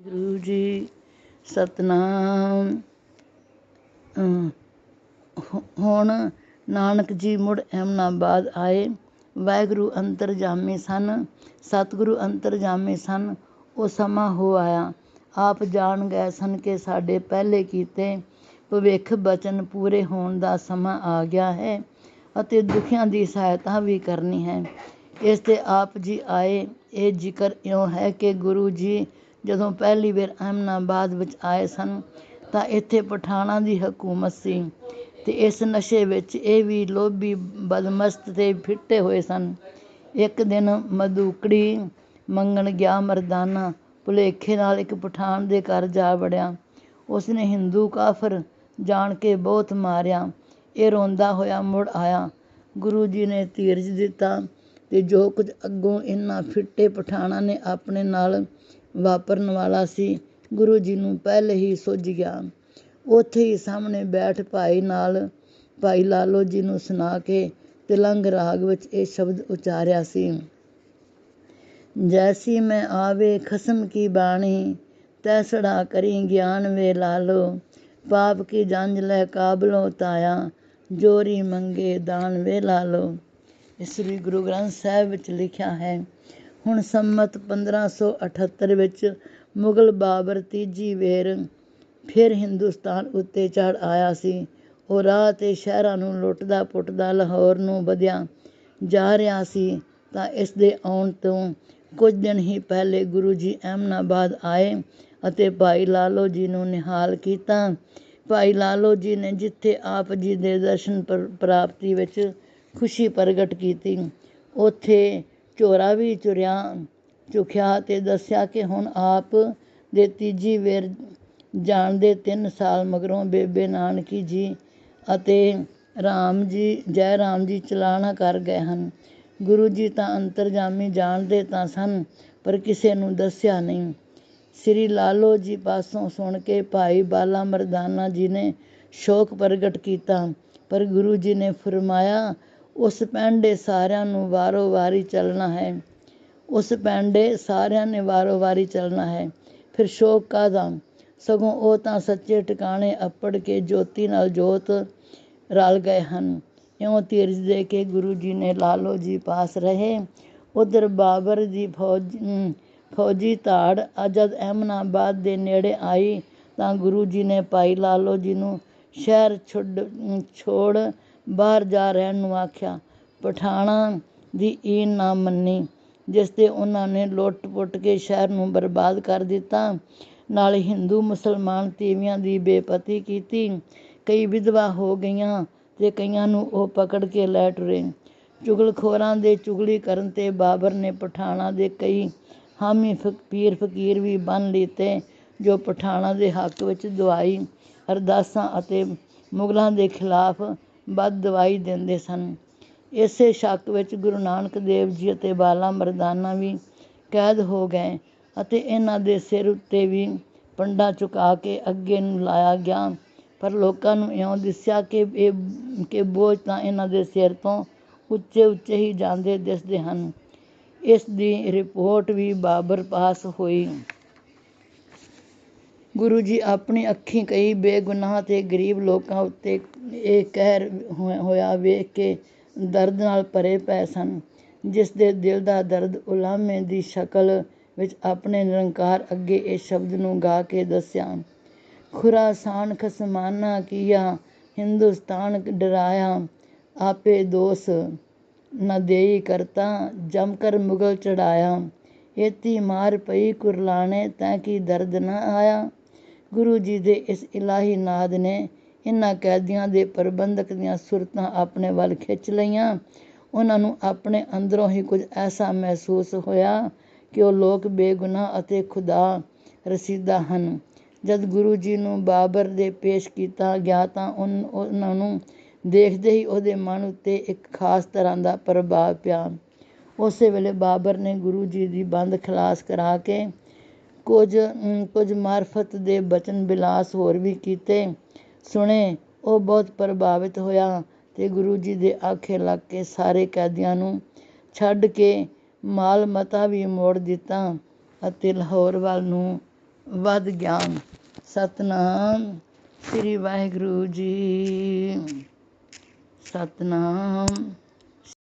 ਗੁਰੂ ਜੀ, ਸਤਨਾਮ। ਹੁਣ ਨਾਨਕ ਜੀ ਮੁੜ ਅਹਿਮਨਾਬਾਦ ਆਏ। ਵਾਹਿਗੁਰੂ ਅੰਤਰਜਾਮੀ ਸਨ, ਸਤਿਗੁਰੂ ਅੰਤਰਜਾਮੀ ਸਨ, ਉਹ ਸਮਾਂ ਹੋ ਆਇਆ। ਆਪ ਜਾਣ ਗਏ ਸਨ ਕਿ ਸਾਡੇ ਪਹਿਲੇ ਕੀਤੇ ਭਵਿੱਖ ਬਚਨ ਪੂਰੇ ਹੋਣ ਦਾ ਸਮਾਂ ਆ ਗਿਆ ਹੈ ਅਤੇ ਦੁਖੀਆਂ ਦੀ ਸਹਾਇਤਾ ਵੀ ਕਰਨੀ ਹੈ। ਇਸ ਤੇ ਆਪ ਜੀ ਆਏ। ਇਹ ਜ਼ਿਕਰ ਇਉਂ ਹੈ ਕਿ ਗੁਰੂ ਜੀ ਜਦੋਂ ਪਹਿਲੀ ਵਾਰ ਅਹਿਮਦਾਬਾਦ ਵਿੱਚ ਆਏ ਸਨ, ਤਾਂ ਇੱਥੇ ਪਠਾਣਾਂ ਦੀ ਹਕੂਮਤ ਸੀ ਅਤੇ ਇਸ ਨਸ਼ੇ ਵਿੱਚ ਇਹ ਵੀ ਲੋਭੀ ਬਦਮਸਤ ਅਤੇ ਫਿੱਟੇ ਹੋਏ ਸਨ। ਇੱਕ ਦਿਨ ਮਧੂਕੜੀ ਮੰਗਣ ਗਿਆ ਮਰਦਾਨਾ, ਭੁਲੇਖੇ ਨਾਲ ਇੱਕ ਪਠਾਨ ਦੇ ਘਰ ਜਾ ਵੜਿਆ। ਉਸਨੇ ਹਿੰਦੂ ਕਾਫਰ ਜਾਣ ਕੇ ਬਹੁਤ ਮਾਰਿਆ। ਇਹ ਰੋਂਦਾ ਹੋਇਆ ਮੁੜ ਆਇਆ। ਗੁਰੂ ਜੀ ਨੇ ਧੀਰਜ ਦਿੱਤਾ ਅਤੇ ਜੋ ਕੁਝ ਅੱਗੋਂ ਇਹਨਾਂ ਫਿੱਟੇ ਪਠਾਣਾਂ ਨੇ ਆਪਣੇ ਨਾਲ ਵਾਪਰਨ ਵਾਲਾ ਸੀ। ਗੁਰੂ ਜੀ ਨੂੰ ਪਹਿਲੇ ਹੀ ਸੁੱਝ ਗਿਆ। ਉੱਥੇ ਹੀ ਸਾਹਮਣੇ ਬੈਠ ਭਾਈ ਨਾਲ ਭਾਈ ਲਾਲੋ ਜੀ ਨੂੰ ਸੁਣਾ ਕੇ ਤਿਲੰਗ ਰਾਗ ਵਿੱਚ ਇਹ ਸ਼ਬਦ ਉਚਾਰਿਆ ਸੀ। ਜੈਸੀ ਮੈਂ ਆਵੇ ਖਸਮ ਕੀ ਬਾਣੀ ਤੈਸੜਾ ਕਰੀ ਗਿਆਨ ਵੇ ਲਾਲੋ। ਪਾਪ ਕੀ ਜੰਜ ਲੈ ਕਾਬਲੋ ਤਾਇਆ, ਜੋਰੀ ਮੰਗੇ ਦਾਨ ਵੇ ਲਾਲੋ। ਸ੍ਰੀ ਗੁਰੂ ਗ੍ਰੰਥ ਸਾਹਿਬ ਵਿੱਚ ਲਿਖਿਆ ਹੈ। ਹੁਣ ਸੰਮਤ 1578 ਵਿੱਚ ਮੁਗਲ ਬਾਬਰ ਤੀਜੀ ਵੇਰ ਫਿਰ ਹਿੰਦੁਸਤਾਨ ਉੱਤੇ ਚੜ੍ਹ ਆਇਆ ਸੀ। ਉਹ ਰਾਹ ਤੇ ਸ਼ਹਿਰਾਂ ਨੂੰ ਲੁੱਟਦਾ ਪੁੱਟਦਾ ਲਾਹੌਰ ਨੂੰ ਵਧਿਆ ਜਾ ਰਿਹਾ ਸੀ ਤਾਂ ਇਸ ਦੇ ਆਉਣ ਤੋਂ ਕੁਝ ਦਿਨ ਹੀ ਪਹਿਲੇ ਗੁਰੂ ਜੀ ਅਹਿਮਦਾਬਾਦ ਆਏ ਅਤੇ ਭਾਈ ਲਾਲੋ ਜੀ ਨੂੰ ਨਿਹਾਲ ਕੀਤਾ। ਭਾਈ ਲਾਲੋ ਜੀ ਨੇ ਜਿੱਥੇ ਆਪ ਜੀ ਦੇ ਦਰਸ਼ਨ ਪ੍ਰਾਪਤੀ ਵਿੱਚ ਖੁਸ਼ੀ ਪ੍ਰਗਟ ਕੀਤੀ, ਉੱਥੇ ਚੋਰਾ ਵੀ ਚੁਰਿਆ, ਚੁਖਿਆ ਅਤੇ ਦੱਸਿਆ ਕਿ ਹੁਣ ਆਪ ਦੇ ਤੀਜੀ ਵੇਰ ਜਾਣ ਦੇ ਤਿੰਨ ਸਾਲ ਮਗਰੋਂ ਬੇਬੇ ਨਾਨਕੀ ਜੀ ਅਤੇ ਰਾਮ ਜੀ, ਜੈ ਰਾਮ ਜੀ ਚਲਾਣਾ ਕਰ ਗਏ ਹਨ। ਗੁਰੂ ਜੀ ਤਾਂ ਅੰਤਰਜਾਮੀ ਜਾਣਦੇ ਤਾਂ ਸਨ, ਪਰ ਕਿਸੇ ਨੂੰ ਦੱਸਿਆ ਨਹੀਂ। ਸ੍ਰੀ ਲਾਲੋ ਜੀ ਪਾਸੋਂ ਸੁਣ ਕੇ ਭਾਈ ਬਾਲਾ ਮਰਦਾਨਾ ਜੀ ਨੇ ਸ਼ੋਕ ਪ੍ਰਗਟ ਕੀਤਾ, ਪਰ ਗੁਰੂ ਜੀ ਨੇ ਫਰਮਾਇਆ ਉਸ ਪੈਂਡੇ ਸਾਰਿਆਂ ਨੂੰ ਵਾਰੋ ਵਾਰੀ ਚੱਲਣਾ ਹੈ। ਉਸ ਪੈਂਡੇ ਸਾਰਿਆਂ ਨੇ ਵਾਰੋ ਵਾਰੀ ਚੱਲਣਾ ਹੈ। ਫਿਰ ਸ਼ੋਕ ਕਾਹਦਾ? ਸਗੋਂ ਉਹ ਤਾਂ ਸੱਚੇ ਟਿਕਾਣੇ ਅੱਪੜ ਕੇ ਜੋਤੀ ਨਾਲ ਜੋਤ ਰਲ ਗਏ ਹਨ। ਇਉਂ ਧੀਰਜ ਦੇ ਕੇ ਗੁਰੂ ਜੀ ਨੇ ਲਾਲੋ ਜੀ ਪਾਸ ਰਹੇ। ਉਧਰ ਬਾਬਰ ਦੀ ਫੌਜ ਫੌਜੀ ਧਾੜ ਅਜਦ ਅਹਿਮਦਾਬਾਦ ਦੇ ਨੇੜੇ ਆਈ ਤਾਂ ਗੁਰੂ ਜੀ ਨੇ ਭਾਈ ਲਾਲੋ ਜੀ ਨੂੰ ਸ਼ਹਿਰ ਛੱਡ, ਛੋੜ ਬਾਹਰ ਜਾ ਰਹਿਣ ਨੂੰ ਆਖਿਆ, ਪਠਾਣਾ ਦੀ ਈਨ ਨਾ ਮੰਨੀ, ਜਿਸ ਤੇ ਉਹਨਾਂ ਨੇ ਲੁੱਟ ਪੁੱਟ ਕੇ ਸ਼ਹਿਰ ਨੂੰ ਬਰਬਾਦ ਕਰ ਦਿੱਤਾ। ਨਾਲ ਹਿੰਦੂ, ਮੁਸਲਮਾਨ ਤੀਵੀਆਂ ਦੀ ਬੇਪਤੀ ਕੀਤੀ। ਕਈ ਵਿਧਵਾ ਹੋ ਗਈਆਂ ਅਤੇ ਕਈਆਂ ਨੂੰ ਉਹ ਪਕੜ ਕੇ ਲੈ ਟੁਰੇ। ਚੁਗਲਖੋਰਾਂ ਦੇ ਚੁਗਲੀ ਕਰਨ ਤੇ ਬਾਬਰ ਨੇ ਪਠਾਣਾ ਦੇ ਕਈ ਹਾਮੀ ਪੀਰ ਫਕੀਰ ਵੀ ਬੰਨ ਲਿੱਤੇ, ਜੋ ਪਠਾਣਾ ਦੇ ਹੱਕ ਵਿੱਚ ਦਵਾਈ ਅਰਦਾਸਾਂ ਅਤੇ ਮੁਗਲਾਂ ਦੇ ਖਿਲਾਫ ਵੱਧ ਦਵਾਈ ਦਿੰਦੇ ਸਨ। ਇਸੇ ਸ਼ੱਕ ਵਿੱਚ ਗੁਰੂ ਨਾਨਕ ਦੇਵ ਜੀ ਅਤੇ ਬਾਲਾ ਮਰਦਾਨਾ ਵੀ ਕੈਦ ਹੋ ਗਏ ਅਤੇ ਇਹਨਾਂ ਦੇ ਸਿਰ ਉੱਤੇ ਵੀ ਪੰਡਾ ਚੁਕਾ ਕੇ ਅੱਗੇ ਨੂੰ ਲਾਇਆ ਗਿਆ। ਪਰ ਲੋਕਾਂ ਨੂੰ ਇਉਂ ਦਿਸਿਆ ਕਿ ਇਹ, ਕਿ ਬੋਝ ਤਾਂ ਇਹਨਾਂ ਦੇ ਸਿਰ ਤੋਂ ਉੱਚੇ ਉੱਚੇ ਹੀ ਜਾਂਦੇ ਦਿਸਦੇ ਹਨ। ਇਸ ਦੀ ਰਿਪੋਰਟ ਵੀ ਬਾਬਰ ਪਾਸ ਹੋਈ। ਗੁਰੂ ਜੀ ਆਪਣੀ ਅੱਖੀਂ ਕਈ ਬੇਗੁਨਾਹ ਤੇ ਗਰੀਬ ਲੋਕਾਂ ਉੱਤੇ ਇਹ ਕਹਿਰ ਹੋ ਹੋਇਆ ਵੇਖ ਕੇ ਦਰਦ ਨਾਲ ਭਰੇ ਪਏ ਸਨ, ਜਿਸ ਦੇ ਦਿਲ ਦਾ ਦਰਦ ਉਲਾਮੇ ਦੀ ਸ਼ਕਲ ਵਿੱਚ ਆਪਣੇ ਨਿਰੰਕਾਰ ਅੱਗੇ ਇਸ ਸ਼ਬਦ ਨੂੰ ਗਾ ਕੇ ਦੱਸਿਆ, ਖੁਰਾਸਾਨ ਖਸਮਾਨਾ ਕੀਆ, ਹਿੰਦੁਸਤਾਨ ਡਰਾਇਆ, ਆਪੇ ਦੋਸ ਨ ਦੇਈ ਕਰਤਾ, ਜਮ ਕਰ ਮੁਗਲ ਚੜਾਇਆ, ਏਤੀ ਮਾਰ ਪਈ ਕੁਰਲਾਣੇ ਤਾਂ ਕਿ ਦਰਦ ਨਾ ਆਇਆ, ਗੁਰੂ ਜੀ ਦੇ ਇਸ ਇਲਾਹੀ ਨਾਦ ਨੇ ਇਹਨਾਂ ਕੈਦੀਆਂ ਦੇ ਪ੍ਰਬੰਧਕ ਦੀਆਂ ਸੁਰਤਾਂ ਆਪਣੇ ਵੱਲ ਖਿੱਚ ਲਈਆਂ। ਉਹਨਾਂ ਨੂੰ ਆਪਣੇ ਅੰਦਰੋਂ ਹੀ ਕੁਝ ਐਸਾ ਮਹਿਸੂਸ ਹੋਇਆ ਕਿ ਉਹ ਲੋਕ ਬੇਗੁਨਾਹ ਅਤੇ ਖੁਦਾ ਰਸੀਦਾ ਹਨ। ਜਦ ਗੁਰੂ ਜੀ ਨੂੰ ਬਾਬਰ ਦੇ ਪੇਸ਼ ਕੀਤਾ ਗਿਆ ਤਾਂ ਉਹਨਾਂ ਨੂੰ ਦੇਖਦੇ ਹੀ ਉਹਦੇ ਮਨ ਉੱਤੇ ਇੱਕ ਖਾਸ ਤਰ੍ਹਾਂ ਦਾ ਪ੍ਰਭਾਵ ਪਿਆ। ਉਸੇ ਵੇਲੇ ਬਾਬਰ ਨੇ ਗੁਰੂ ਜੀ ਦੀ ਬੰਦ ਖਲਾਸ ਕਰਾ ਕੇ ਕੁਝ ਕੁਝ ਮਾਰਫਤ ਦੇ ਬਚਨ ਬਿਲਾਸ ਹੋਰ ਵੀ ਕੀਤੇ। ਸੁਣੇ, ਉਹ ਬਹੁਤ ਪ੍ਰਭਾਵਿਤ ਹੋਇਆ ਅਤੇ ਗੁਰੂ ਜੀ ਦੇ ਆਖੇ ਲੱਗ ਕੇ ਸਾਰੇ ਕੈਦੀਆਂ ਨੂੰ ਛੱਡ ਕੇ ਮਾਲ ਮਤਾ ਵੀ ਮੋੜ ਦਿੱਤਾ ਅਤੇ ਲਾਹੌਰ ਵੱਲ ਨੂੰ ਵੱਧ ਗਿਆਨ ਸਤਨਾਮ, ਸ੍ਰੀ ਵਾਹਿਗੁਰੂ ਜੀ। ਸਤਨਾਮ।